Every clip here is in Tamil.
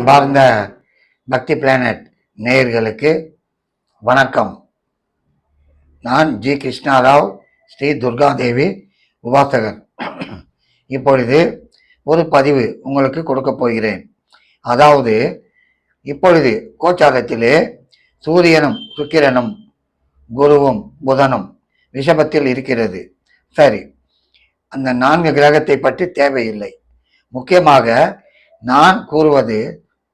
அன்பார்ந்த பக்தி பிளானட் நேயர்களுக்கு வணக்கம். நான் ஜி கிருஷ்ணாராவ் ஸ்ரீ துர்காதேவி உபாசகர். இப்பொழுது ஒரு பதிவு உங்களுக்கு கொடுக்க போகிறேன். அதாவது இப்பொழுது கோச்சாரத்திலே சூரியனும் சுக்கிரனும் குருவும் புதனும் ரிஷபத்தில் இருக்கிறது. சரி அந்த நான்கு கிரகத்தை பற்றி தேவையில்லை. முக்கியமாக நான் கூறுவது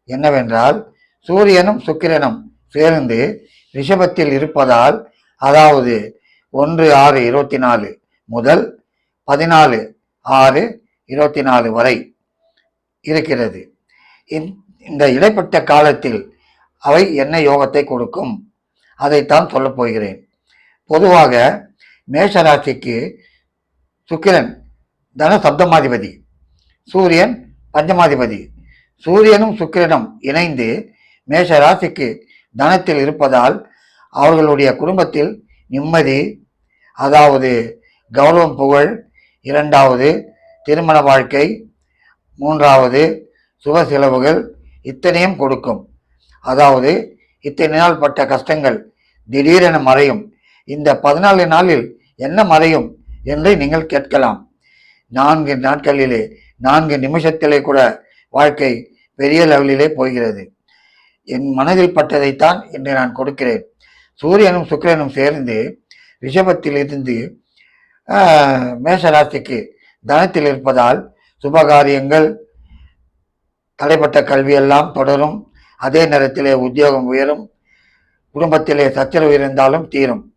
என்னவென்றால் சூரியனும் சுக்கிரனும் சேர்ந்து ரிஷபத்தில் இருப்பதால் அதாவது ஒன்று ஆறு இருபத்தி நாலு முதல் பதினாலு ஆறு இருபத்தி நாலு வரை இருக்கிறது. இந்த- இந்த இடைப்பட்ட காலத்தில் அவை என்ன யோகத்தை கொடுக்கும்? அதைத்தான் சொல்லப் போகிறேன். பொதுவாக மேஷராசிக்கு சுக்கிரன் தன சப்தமாதிபதி சூரியன் பஞ்சமாதிபதி சூரியனும் சுக்கிரனும் இணைந்து மேஷ ராசிக்கு தனத்தில் இருப்பதால் அவர்களுடைய குடும்பத்தில் நிம்மதி அதாவது கௌரவம் புகழ் இரண்டாவது திருமண வாழ்க்கை மூன்றாவது சுப செலவுகள் இத்தனையும் கொடுக்கும். அதாவது இத்தனை நாள் பட்ட கஷ்டங்கள் திடீரென மறையும். இந்த பதினாலு நாளில் என்ன மறையும் என்று நீங்கள் கேட்கலாம். நான்கு நாட்களிலே நான்கு நிமிஷத்திலே கூட வாழ்க்கை பெரிய லெவலிலே போகிறது. என் மனதில் பட்டதைத்தான் இன்று நான் கொடுக்கிறேன். சூரியனும் சுக்கிரனும் சேர்ந்து ரிஷபத்திலிருந்து மேஷராசிக்கு தனத்தில் இருப்பதால் சுபகாரியங்கள் தடைப்பட்ட கல்வியெல்லாம் தொடரும். அதே நேரத்திலே உத்தியோகம் உயரும். குடும்பத்திலே சச்சரவு இருந்தாலும் தீரும்.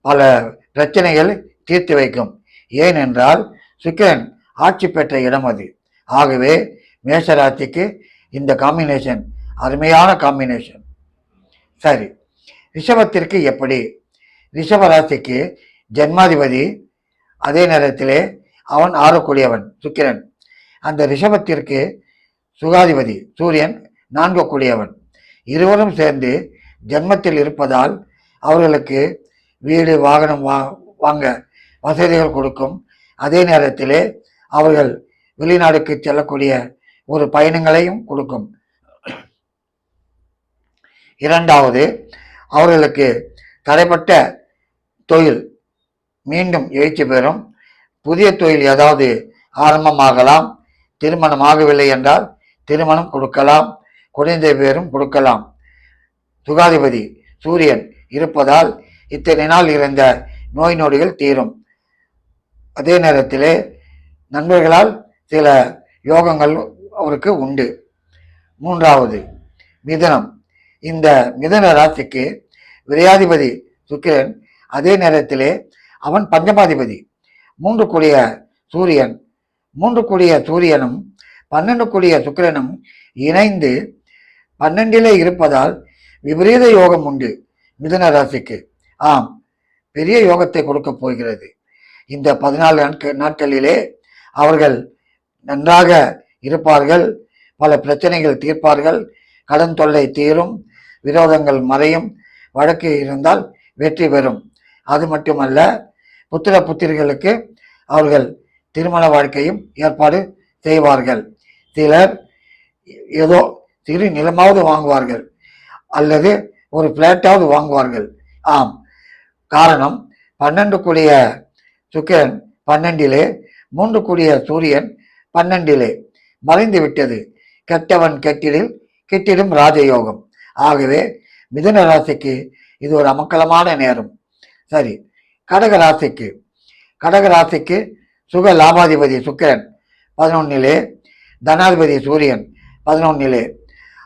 பல பிரச்சனைகள் தீர்த்து வைக்கும். ஏனென்றால் சுக்கிரன் ஆட்சி பெற்ற இடம் அது. ஆகவே மேஷராசிக்கு இந்த காம்பினேஷன் அருமையான காம்பினேஷன் சரி ரிஷபத்திற்கு எப்படி? ரிஷபராசிக்கு ஜென்மாதிபதி அதே நேரத்திலே அவன் ஆறக்கூடியவன் சுக்கிரன். அந்த ரிஷபத்திற்கு சுகாதிபதி சூரியன் நான்கு கூடியவன் இருவரும் சேர்ந்து ஜென்மத்தில் இருப்பதால் அவர்களுக்கு வீடு வாகனம் வா வாங்க வசதிகள் கொடுக்கும். அதே நேரத்திலே அவர்கள் வெளிநாடுக்கு செல்லக்கூடிய ஒரு பயணங்களையும் கொடுக்கும். இரண்டாவது அவர்களுக்கு தடைப்பட்ட தொழில் மீண்டும் எழுச்சி பெறும். புதிய தொழில் ஏதாவது ஆரம்பமாகலாம் திருமணம் ஆகவில்லை என்றால் திருமணம் கொடுக்கலாம் குழந்தை பேரும் கொடுக்கலாம். சுகாதிபதி சூரியன் இருப்பதால் இத்தனை நாள் இருந்த நோய் நொடிகள் தீரும். அதே நேரத்திலே நண்பர்களால் சில யோகங்கள் அவருக்கு உண்டு. மூன்றாவது மிதனம். இந்த மிதன ராசிக்கு விரையாதிபதி சுக்கிரன் அதே நேரத்திலே அவன் பஞ்சமாதிபதி. மூன்று கூடிய சூரியன் மூன்று கூடிய சூரியனும் பன்னெண்டு கூடிய சுக்கிரனும் இணைந்து பன்னெண்டிலே இருப்பதால் விபரீத யோகம் உண்டு மிதன ராசிக்கு. ஆம் பெரிய யோகத்தை கொடுக்க போகிறது. இந்த பதினாலு நாட்களிலே அவர்கள் நன்றாக இருப்பார்கள். பல பிரச்சனைகள் தீர்ப்பார்கள். கடன் தொல்லை தீரும். விரோதங்கள் மறையும். வழக்கு இருந்தால் வெற்றி பெறும். அது மட்டுமல்ல புத்திர புத்திரிகளுக்கு அவர்கள் திருமண வாழ்க்கையும் ஏற்பாடு செய்வார்கள். சிலர் ஏதோ சிறு நிலமாவது வாங்குவார்கள். அல்லது ஒரு பிளாட்டாவது வாங்குவார்கள். ஆம். காரணம் பன்னெண்டு கூடிய சுக்கிரன் பன்னெண்டிலே மூன்று கூடிய சூரியன் பன்னெண்டிலே. மறைந்து விட்டது. கெட்டவன் கெட்டிடில் கெட்டிடும் ராஜயோகம். ஆகவே மிதன ராசிக்கு இது ஒரு அமக்கலமான நேரம். சரி கடக ராசிக்கு. கடக ராசிக்கு சுக லாபாதிபதி சுக்கிரன் பதினொன்னிலே தனாதிபதி சூரியன் பதினொன்னிலே.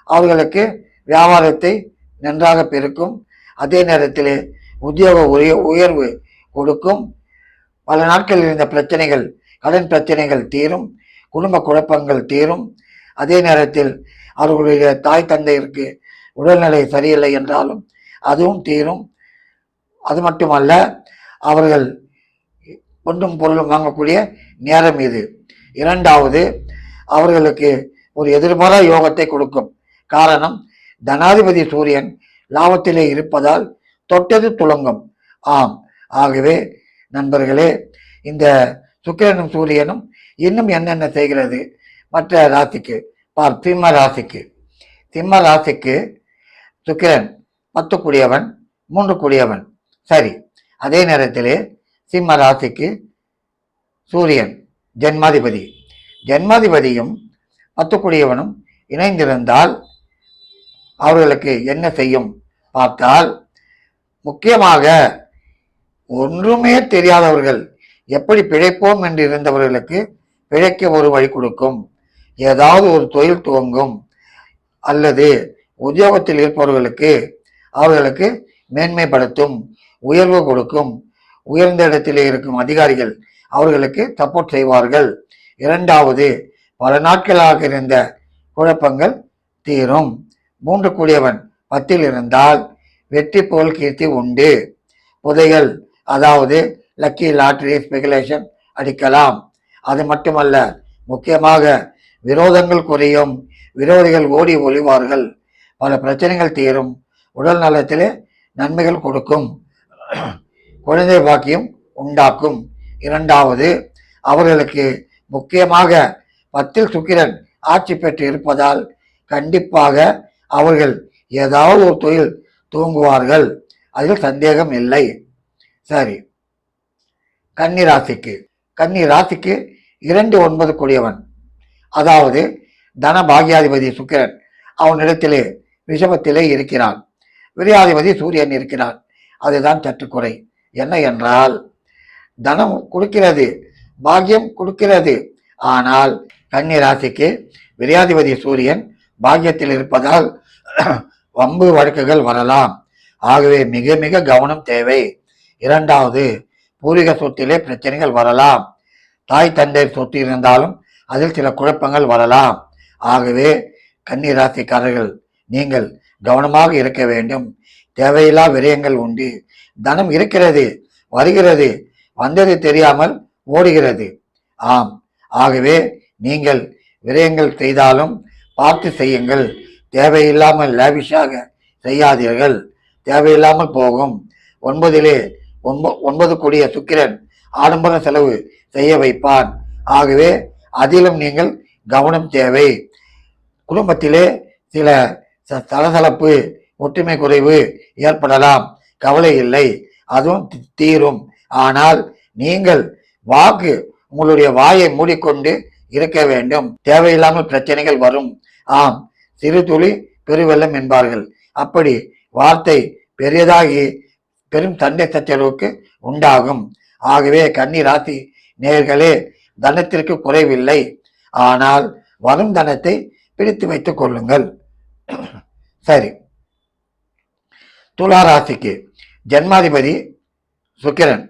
அவர்களுக்கு வியாபாரத்தை நன்றாக பெருக்கும். அதே நேரத்தில் உத்தியோக உய உயர்வு கொடுக்கும். பல நாட்கள் இருந்த பிரச்சனைகள் கடன் பிரச்சனைகள் தீரும். குடும்ப குழப்பங்கள் தீரும். அதே நேரத்தில் அவர்களுடைய தாய் தந்தையிற்கு உடல்நிலை சரியில்லை என்றாலும் அதுவும் தீரும். அது மட்டுமல்ல அவர்கள் ஒன்றும் பொருளும் வாங்கக்கூடிய நேரம் இது. இரண்டாவது அவர்களுக்கு ஒரு எதிர்மறை யோகத்தை கொடுக்கும். காரணம் தனாதிபதி சூரியன் லாபத்திலே இருப்பதால் தொட்டது துலங்கும் ஆம். ஆகவே நண்பர்களே இந்த சுக்கிரனும் சூரியனும் இன்னும் என்னென்ன செய்கிறது? மற்ற ராசிக்கு பார் சிம்ம ராசிக்கு. சிம்ம ராசிக்கு சுக்கிரன் பத்து கூடியவன் மூன்று கூடியவன். சரி அதே நேரத்தில் சிம்ம ராசிக்கு சூரியன் ஜென்மாதிபதி. ஜென்மாதிபதியும் பத்து கூடியவனும் இணைந்திருந்தால் அவர்களுக்கு என்ன செய்யும்? பார்த்தால் முக்கியமாக ஒன்றுமே தெரியாதவர்கள் எப்படி பிழைப்போம் என்று இருந்தவர்களுக்கு பிழைக்க ஒரு வழி கொடுக்கும். ஏதாவது ஒரு தொழில் துவங்கும். அல்லது உத்தியோகத்தில் இருப்பவர்களுக்கு அவர்களுக்கு மேன்மைப்படுத்தும் உயர்வு கொடுக்கும். உயர்ந்த இடத்திலே இருக்கும் அதிகாரிகள் அவர்களுக்கு சப்போர்ட் செய்வார்கள். இரண்டாவது பல நாட்களாக இருந்த குழப்பங்கள் தீரும். மூன்று கூடியவன் பத்தில் இருந்தால் வெற்றி புகழ் கீர்த்தி உண்டு. புதைகள் அதாவது லக்கி லாட்டரி ஸ்பெகுலேஷன் அடிக்கலாம். அது மட்டுமல்ல முக்கியமாக விரோதங்கள் குறையும் விரோதிகள் ஓடி ஒழிவார்கள் பல பிரச்சனைகள் தீரும் உடல் நலத்திலே நன்மைகள் கொடுக்கும். குழந்தை பாக்கியம் உண்டாக்கும். இரண்டாவது அவர்களுக்கு முக்கியமாக பத்தில் சுக்கிரன் ஆட்சி பெற்று இருப்பதால் கண்டிப்பாக அவர்கள் ஏதாவது ஒரு தொழில் தூங்குவார்கள் அதில் சந்தேகம் இல்லை. சரி. கன்னிராசிக்கு. கன்னி ராசிக்கு இரண்டு ஒன்பது கூடியவன். அதாவது தன பாகியாதிபதி சுக்கிரன் அவனிடத்திலே ரிஷபத்திலே இருக்கிறான். விரியாதிபதி சூரியன் இருக்கிறான். அதுதான் சற்று குறை. என்ன என்றால் தனம் கொடுக்கிறது பாக்கியம் கொடுக்கிறது. ஆனால் கன்னி ராசிக்கு விரியாதிபதி சூரியன் பாக்கியத்தில் இருப்பதால் வம்பு வழக்குகள் வரலாம். ஆகவே மிக மிக கவனம் தேவை. இரண்டாவது பூர்வீக சொத்திலே பிரச்சனைகள் வரலாம். தாய் தந்தை சொத்து இருந்தாலும் அதில் சில குழப்பங்கள் வரலாம். ஆகவே கன்னி ராசிக்காரர்கள் நீங்கள் கவனமாக இருக்க வேண்டும். தேவையில்லா விரயங்கள் உண்டு. தனம் இருக்கிறது வருகிறது. வந்தது தெரியாமல் ஓடுகிறது. ஆம். ஆகவே நீங்கள் விரயங்கள் செய்தாலும் பார்த்து செய்யுங்கள். தேவையில்லாமல் லேவிஷாக செய்யாதீர்கள். தேவையில்லாமல் போகும். ஒன்பதிலே ஒன்ப ஒன்பது கூடிய சுக்கிரன் ஆடம்பர செலவு செய்ய வைப்பான். ஆகவே அதிலும் நீங்கள் கவனம் தேவை. குடும்பத்திலே சில ச- சலசலப்பு ஒற்றுமை குறைவு ஏற்படலாம். கவலை இல்லை. அதுவும் தீரும். ஆனால் நீங்கள் வாக்கு உங்களுடைய வாயை மூடிக்கொண்டு இருக்க வேண்டும். தேவையில்லாமல் பிரச்சனைகள் வரும். ஆம் சிறு துளி பெருவெள்ளம் என்பார்கள். அப்படி வார்த்தை பெரியதாகி பெரும் தண்டை சச்சரவுக்கு உண்டாகும். ஆகவே கன்னி ராசி நேர்களே தனத்திற்கு குறைவில்லை. ஆனால் வரும் தனத்தை பிடித்து வைத்துக் கொள்ளுங்கள். சரி. துலா ராசிக்கு ஜென்மாதிபதி சுக்கிரன்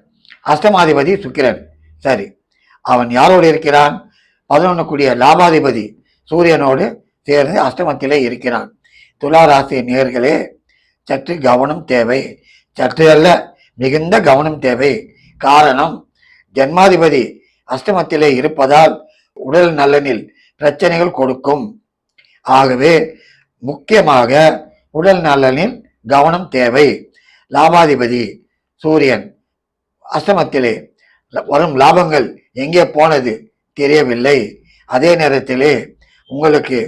அஷ்டமாதிபதி சுக்கிரன். சரி. அவன் யாரோடு இருக்கிறான்? பதினொன்று கூடிய லாபாதிபதி சூரியனோடு சேர்ந்து அஷ்டமத்திலே இருக்கிறான். துலா ராசி நேர்களே சற்று கவனம் தேவை. சற்று மிகுந்த கவனம் தேவை. காரணம் ஜன்மாதிபதி அஷ்டமத்திலே இருப்பதால் உடல் நலனில் பிரச்சனைகள் கொடுக்கும். ஆகவே முக்கியமாக உடல் நலனில் கவனம் தேவை. லாபாதிபதி சூரியன் அஷ்டமத்திலே வரும் லாபங்கள் எங்கே போனது தெரியவில்லை. அதே நேரத்திலே உங்களுக்கு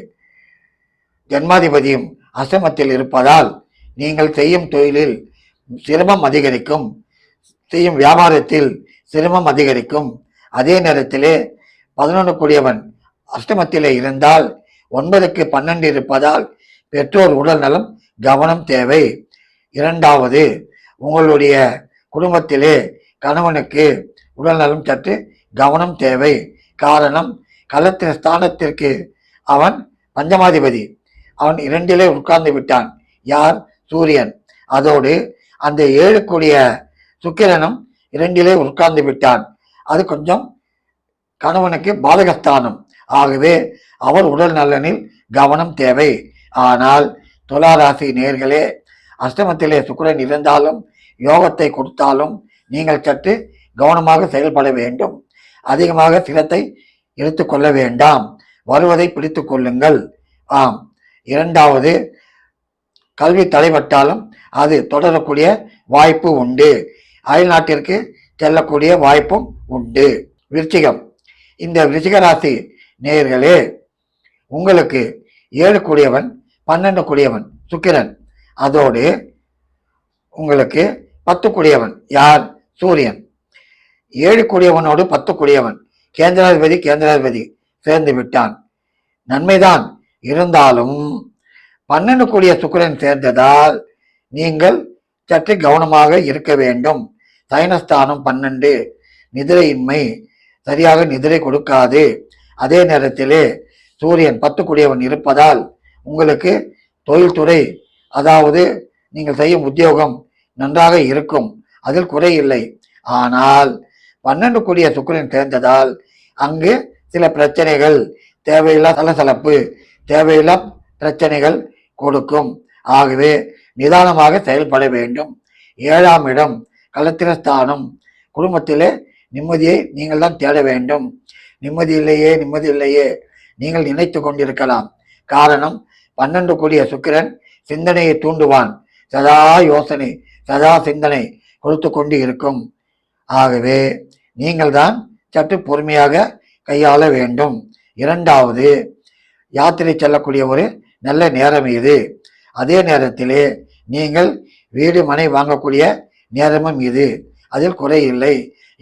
ஜன்மாதிபதியும் அசமத்தில் இருப்பதால் நீங்கள் செய்யும் தொழிலில் சிரமம் அதிகரிக்கும். செய்யும் வியாபாரத்தில் சிரமம் அதிகரிக்கும். அதே நேரத்திலே பதினொன்று கூடியவன் அஷ்டமத்திலே இருந்தால் ஒன்பதுக்கு பன்னெண்டு இருப்பதால் பெற்றோர் உடல் நலம் கவனம் தேவை. இரண்டாவது உங்களுடைய குடும்பத்திலே கணவனுக்கு உடல் நலம் சற்று கவனம் தேவை. காரணம் களத்தின் ஸ்தானத்திற்கு அவன் பஞ்சமாதிபதி. அவன் இரண்டிலே உட்கார்ந்து விட்டான். யார்? சூரியன். அதோடு அந்த ஏழு கூடிய சுக்கிரனும் இரண்டிலே உட்கார்ந்து விட்டான். அது கொஞ்சம் கணவனுக்கு பாதகஸ்தானம். ஆகவே அவர் உடல் நலனில் கவனம் தேவை. ஆனால் துளாராசி நேர்களே அஷ்டமத்திலே சுக்கிரன் இருந்தாலும் யோகத்தை கொடுத்தாலும் நீங்கள் சற்று கவனமாக செயல்பட வேண்டும். அதிகமாக சிரத்தை எடுத்துக்கொள்ள வேண்டாம். வருவதை பிடித்து கொள்ளுங்கள். ஆம். இரண்டாவது கல்வி தடைபட்டாலும் அது தொடரக்கூடிய வாய்ப்பு உண்டு. அயல்நாட்டிற்கு செல்லக்கூடிய வாய்ப்பும் உண்டு. விருச்சிகம். இந்த விருச்சிகராசி நேயர்களே உங்களுக்கு ஏழு கூடியவன் பன்னெண்டு குடியவன் சுக்கிரன். அதோடு உங்களுக்கு பத்து கூடியவன் யார்? சூரியன். ஏழு கூடியவனோடு பத்து கூடியவன். கேந்திராதிபதி கேந்திராதிபதி சேர்ந்து விட்டான். நன்மைதான் இருந்தாலும் பன்னெண்டு கூடிய சுக்கிரன் சேர்ந்ததால் நீங்கள் சற்று கவனமாக இருக்க வேண்டும். சயனஸ்தானம் பன்னெண்டு. நிதிரையின்மை சரியாக நிதிரை கொடுக்காது. அதே நேரத்திலே சூரியன் பத்து கூடியவன் இருப்பதால் உங்களுக்கு தொழில்துறை அதாவது நீங்கள் செய்யும் உத்தியோகம் நன்றாக இருக்கும். அதில் குறை இல்லை. ஆனால் பன்னெண்டு கூடிய சுக்கிரன் சேர்ந்ததால் அங்கு சில பிரச்சனைகள் தேவையில்லா சலசலப்பு தேவையில்லா பிரச்சனைகள் கொடுக்கும். ஆகவே நிதானமாக செயல்பட வேண்டும். ஏழாம் இடம் கலத்திரஸ்தானம். குடும்பத்திலே நிம்மதியை நீங்கள் தான் தேட வேண்டும். நிம்மதி இல்லையே நிம்மதி இல்லையே. நீங்கள் நினைத்து கொண்டிருக்கலாம். காரணம் பன்னெண்டு கூடிய சுக்கிரன் சிந்தனையை தூண்டுவான். சதா யோசனை சதா சிந்தனை கொடுத்து கொண்டு இருக்கும். ஆகவே நீங்கள் தான் சற்று பொறுமையாக கையாள வேண்டும். இரண்டாவது யாத்திரை செல்லக்கூடிய ஒரு நல்ல நேரம் இது. அதே நேரத்திலே நீங்கள் வீடு மனை வாங்கக்கூடிய நேரமும் இது. அதில் குறை இல்லை.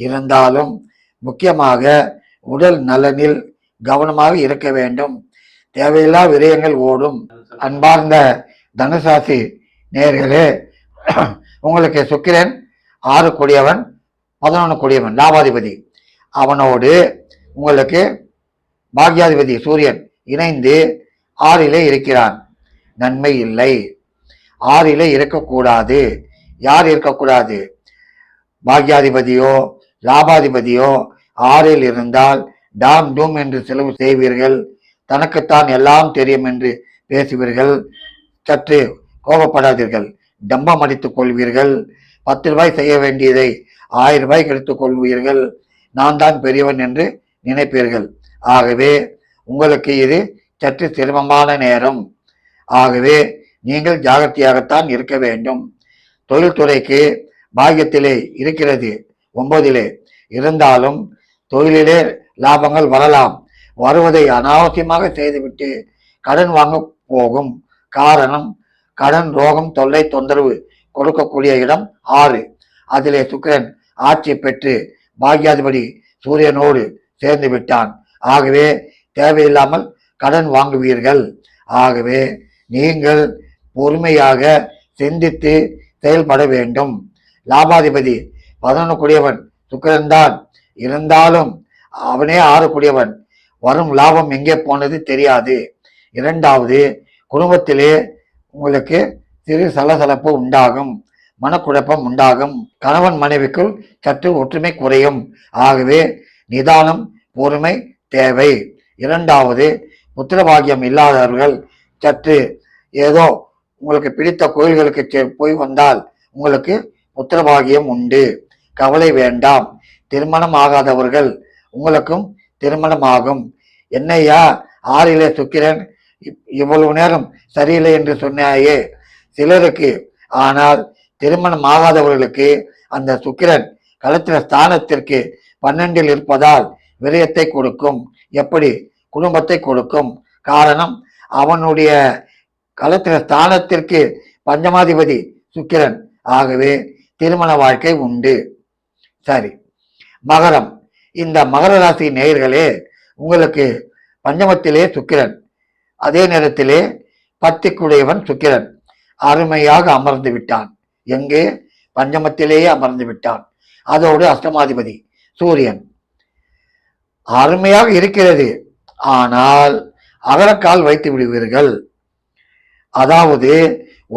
இருந்தாலும் முக்கியமாக உடல் நலனில் கவனமாக இருக்க வேண்டும். தேவையில்லா விரயங்கள் ஓடும். அன்பார்ந்த தனுசாசி நேர்களே உங்களுக்கு சுக்கிரன் ஆறு கூடியவன் பதினொன்று கொடியவன் லாபாதிபதி. அவனோடு உங்களுக்கு பாக்யாதிபதி சூரியன் இணைந்து ஆறிலே இருக்கிறான். நன்மை இல்லை. ஆறிலே இருக்கக்கூடாது. யார் இருக்கக்கூடாது? பாக்யாதிபதியோ லாபாதிபதியோ ஆறில் இருந்தால் டாம் டூம் என்று செலவு செய்வீர்கள். தனக்குத்தான் எல்லாம் தெரியும் என்று பேசுவீர்கள். சற்று கோபப்படாதீர்கள். டம்பம் அடித்துக் கொள்வீர்கள். பத்து ரூபாய் செய்ய வேண்டியதை ஆயிரம் ரூபாய் எடுத்துக் கொள்வீர்கள். நான் தான் பெரியவன் என்று நினைப்பீர்கள். ஆகவே உங்களுக்கு இது சற்று சிரமமான நேரம். ஆகவே நீங்கள் ஜாகிரதையாகத்தான் இருக்க வேண்டும். தொழில்துறைக்கு பாக்கியத்திலே இருக்கிறது. ஒன்பதிலே இருந்தாலும் தொழிலிலே லாபங்கள் வரலாம். வருவதை அனாவசியமாக செய்துவிட்டு கடன் வாங்க போகும் காரணம் கடன் ரோகம் தொல்லை தொந்தரவு கொடுக்கக்கூடிய இடம் ஆறு. அதிலே சுக்கிரன் ஆட்சி பெற்று பாக்யாதிபதி சூரியனோடு சேர்ந்து விட்டான். ஆகவே தேவையில்லாமல் கடன் வாங்குவீர்கள். ஆகவே நீங்கள் பொறுமையாக சிந்தித்து செயல்பட வேண்டும். லாபாதிபதி பதினொன்று கூடியவன் சுக்கிரன்தான் இருந்தாலும் அவனே ஆறக்கூடியவன் வரும் லாபம் எங்கே போனது தெரியாது. இரண்டாவது குடும்பத்திலே உங்களுக்கு சிறு சலசலப்பு உண்டாகும். மனக்குழப்பம் உண்டாகும். கணவன் மனைவிக்குள் சற்று ஒற்றுமை குறையும். ஆகவே நிதானம் பொறுமை தேவை. இரண்டாவது புத்திரபாகியம் இல்லாதவர்கள் சற்று ஏதோ உங்களுக்கு பிடித்த கோயில்களுக்கு செ- போய் வந்தால் உங்களுக்கு புத்திரபாகியம் உண்டு. கவலை வேண்டாம். திருமணம் ஆகாதவர்கள் உங்களுக்கும் திருமணம் ஆகும் என்னையா ஆறிலே சுக்கிரன்? இவ்வளவு நேரம் சரியில்லை என்று சொன்னாயே. சிலருக்கு ஆனால் திருமணம் ஆகாதவர்களுக்கு அந்த சுக்கிரன் களத்திர ஸ்தானத்திற்கு பன்னெண்டில் இருப்பதால் விரயத்தை கொடுக்கும். எப்படி? குடும்பத்தை கொடுக்கும் காரணம் அவனுடைய களத்திர ஸ்தானத்திற்கு பஞ்சமாதிபதி சுக்கிரன். ஆகவே திருமண வாழ்க்கை உண்டு. சரி. மகரம். இந்த மகர ராசி நேயர்களே உங்களுக்கு பஞ்சமத்திலே சுக்கிரன். அதே நேரத்திலே பத்திக்குடையவன் சுக்கிரன். அருமையாக அமர்ந்து விட்டான். எங்கே? பஞ்சமத்திலேயே அமர்ந்து விட்டான். அதோடு அஷ்டமாதிபதி சூரியன். அருமையாக இருக்கிறது. ஆனால் அகலக்கால் வைத்து விடுவீர்கள். அதாவது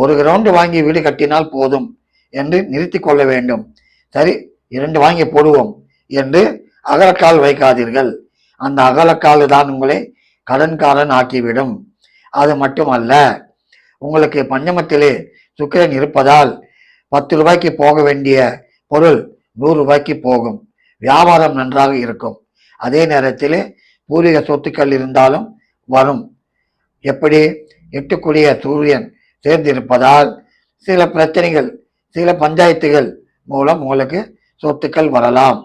ஒரு கிரவுண்டு வாங்கி வீடு கட்டினால் போதும் என்று நிறுத்தி கொள்ள வேண்டும். சரி இரண்டு வாங்கி போடுவோம் என்று அகலக்கால் வைக்காதீர்கள். அந்த அகலக்கால் தான் உங்களை கடன்காரன் ஆக்கிவிடும். அது மட்டுமல்ல உங்களுக்கு பஞ்சமத்திலே சுக்கிரன் இருப்பதால் பத்து ரூபாய்க்கு போக வேண்டிய பொருள் நூறு ரூபாய்க்கு போகும். வியாபாரம் நன்றாக இருக்கும். அதே நேரத்தில் பூர்வீக சொத்துக்கள் இருந்தாலும் வரும். எப்படி? எட்டுக்குடிய சூரியன் சேர்ந்திருப்பதால் சில பிரச்சனைகள் சில பஞ்சாயத்துகள் மூலம் உங்களுக்கு சொத்துக்கள் வரலாம்.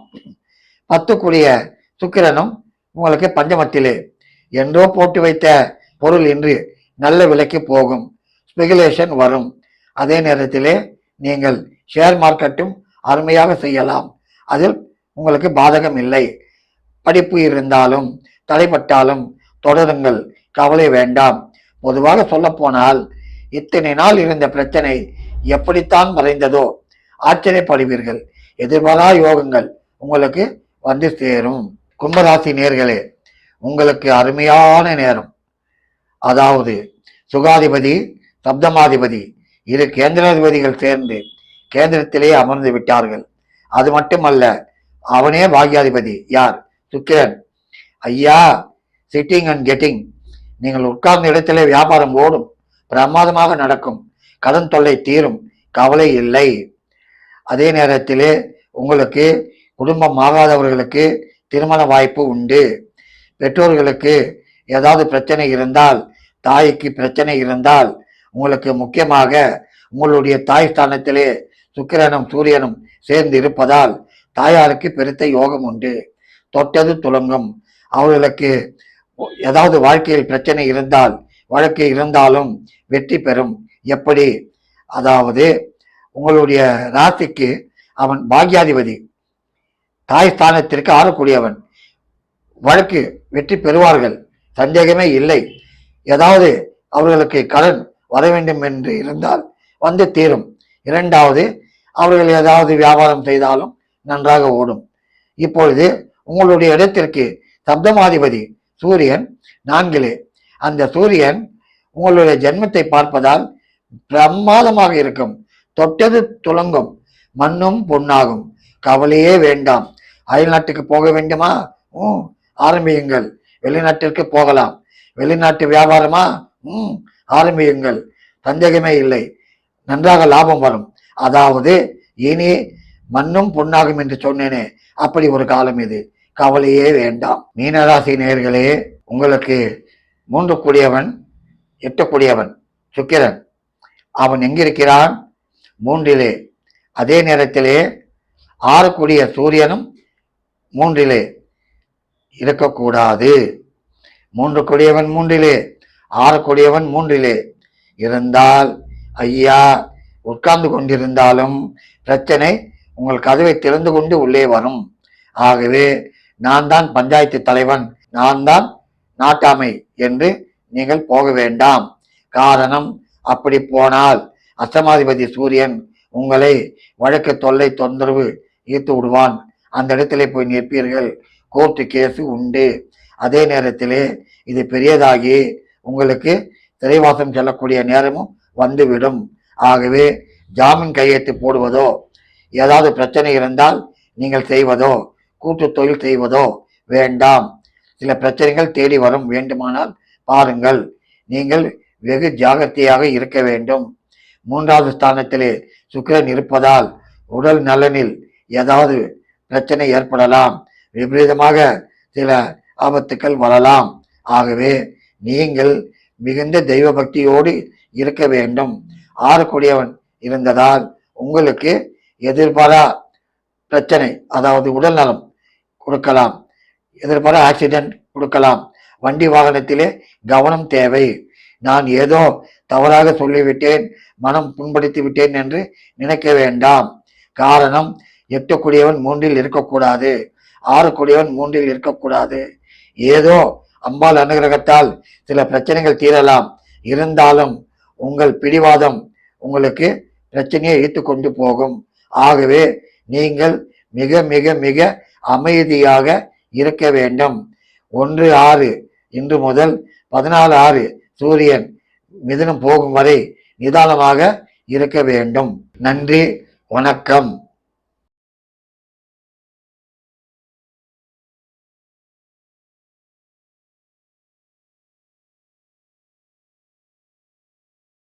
பத்துக்குடிய சுக்கிரனும் உங்களுக்கு பஞ்சமத்திலே என்றோ போட்டு வைத்த பொருள் இன்று நல்ல விலைக்கு போகும். ஸ்பெகுலேஷன் வரும். அதே நேரத்திலே நீங்கள் ஷேர் மார்க்கெட்டும் அருமையாக செய்யலாம். அதில் உங்களுக்கு பாதகம் இல்லை. படிப்பு இருந்தாலும் தடைப்பட்டாலும் தொடருங்கள் கவலை வேண்டாம். பொதுவாக சொல்லப்போனால் இத்தனை நாள் இருந்த பிரச்சனை எப்படித்தான் மறைந்ததோ ஆச்சரியப்படுவீர்கள். எதிர்பாரா யோகங்கள் உங்களுக்கு வந்து சேரும். கும்பராசி நேர்களே உங்களுக்கு அருமையான நேரம். அதாவது சுகாதிபதி சப்தமாதிபதி இரு கேந்திராதிபதிகள் சேர்ந்து கேந்திரத்திலே அமர்ந்து விட்டார்கள். அது மட்டுமல்ல அவனே பாக்யாதிபதி. யார்? சுக்கிரன். ஐயா சிட்டிங் அண்ட் கெட்டிங் நீங்கள் உட்கார்ந்த இடத்திலே வியாபாரம் ஓடும் பிரமாதமாக நடக்கும் கடன் தொல்லை தீரும் கவலை இல்லை. அதே நேரத்திலே உங்களுக்கு குடும்பம் ஆகாதவர்களுக்கு திருமண வாய்ப்பு உண்டு. பெற்றோர்களுக்கு ஏதாவது பிரச்சனை இருந்தால் தாய்க்கு பிரச்சனை இருந்தால் உங்களுக்கு முக்கியமாக உங்களுடைய தாய் ஸ்தானத்திலே சுக்கிரனும் சூரியனும் சேர்ந்து இருப்பதால் தாயாருக்கு பெருத்த யோகம் உண்டு. தொட்டது துலங்கும் அவர்களுக்கு ஏதாவது வாழ்க்கையில் பிரச்சனை இருந்தால் வழக்கு இருந்தாலும் வெற்றி பெறும். எப்படி? அதாவது உங்களுடைய ராசிக்கு அவன் பாக்யாதிபதி. தாய் ஸ்தானத்திற்கு ஆளக்கூடியவன் வழக்கு வெற்றி பெறுவார்கள். சந்தேகமே இல்லை. ஏதாவது அவர்களுக்கு கடன் வர வேண்டும் என்று இருந்தால் வந்து தீரும். இரண்டாவது அவர்கள் ஏதாவது வியாபாரம் செய்தாலும் நன்றாக ஓடும். இப்பொழுது உங்களுடைய இடத்திற்கு சப்தமாதிபதி சூரியன் நான்கிலே. அந்த சூரியன் உங்களுடைய ஜென்மத்தை பார்ப்பதால் பிரமாதமாக இருக்கும். தொட்டது துலங்கும். மண்ணும் பொன்னாகும். கவலையே வேண்டாம். அயல்நாட்டுக்கு போக வேண்டுமா? ம் ஆரம்பியுங்கள். வெளிநாட்டிற்கு போகலாம். வெளிநாட்டு வியாபாரமா? ம் ஆரம்பியுங்கள். சந்தேகமே இல்லை. நன்றாக லாபம் வரும். அதாவது இனி மண்ணும் பொன்னாகும் என்று சொன்னேனே. அப்படி ஒரு காலம் இது. கவலையே வேண்டாம். மீனராசி நேர்களே உங்களுக்கு மூன்று கூடியவன் எட்டக்கூடியவன் சுக்கிரன். அவன் எங்கிருக்கிறான்? மூன்றிலே. அதே நேரத்திலே ஆறக்கூடிய சூரியனும் மூன்றிலே இருக்கக்கூடாது. மூன்று கொடியவன் மூன்றிலே ஆறு கொடியவன் மூன்றிலே இருந்தால் ஐயா உட்கார்ந்து கொண்டிருந்தாலும் பிரச்சனை உங்கள் கதவை திறந்து கொண்டு உள்ளே வரும். ஆகவே நான் தான் பஞ்சாயத்து தலைவன் நான் தான் நாட்டாமை என்று நீங்கள் போக வேண்டாம். காரணம் அப்படி போனால் அஷ்டமாதிபதி சூரியன் உங்களை வழக்கு தொல்லை தொந்தரவு ஈர்த்து விடுவான். அந்த இடத்திலே போய் நிற்பீர்கள். கோர்ட்டு கேஸு உண்டு. அதே நேரத்திலே இது பெரியதாகி உங்களுக்கு சிறைவாசம் செல்லக்கூடிய நேரமும் வந்துவிடும். ஆகவே ஜாமீன் கையெழுத்து போடுவதோ ஏதாவது பிரச்சனை இருந்தால் நீங்கள் செய்வதோ கூட்டு தொழில் செய்வதோ வேண்டாம். சில பிரச்சனைகள் தேடி வரும். வேண்டுமானால் பாருங்கள். நீங்கள் வெகு ஜாகிரதையாக இருக்க வேண்டும். மூன்றாவது ஸ்தானத்திலே சுக்கிரன் இருப்பதால் உடல் நலனில் ஏதாவது பிரச்சனை ஏற்படலாம். விபரீதமாக சில ஆபத்துக்கள் வரலாம். ஆகவே நீங்கள் மிகுந்த தெய்வ பக்தியோடு இருக்க வேண்டும். ஆறக்கூடியவன் இருந்ததால் உங்களுக்கு எதிர்பாரா பிரச்சனை அதாவது உடல் நலம் கொடுக்கலாம். எதிர்பார ஆக்சிடென்ட் கொடுக்கலாம். வண்டி வாகனத்திலே கவனம் தேவை. நான் ஏதோ தவறாக சொல்லிவிட்டேன் மனம் புண்படுத்தி விட்டேன் என்று நினைக்க வேண்டாம். காரணம் எட்டு கூடியவன் மூன்றில் இருக்கக்கூடாது. ஆறு கூடியவன் மூன்றில் இருக்கக்கூடாது. ஏதோ அம்பாள் அனுகிரகத்தால் சில பிரச்சனைகள் தீரலாம். இருந்தாலும் உங்கள் பிடிவாதம் உங்களுக்கு பிரச்சனையை இழுத்து கொண்டு போகும். ஆகவே நீங்கள் மிக மிக மிக அமைதியாக இருக்க வேண்டும். ஒன்று ஆறு இன்று முதல் பதினாலு ஆறு சூரியன் மிதனம் போகும் வரை நிதானமாக இருக்க வேண்டும். நன்றி வணக்கம்.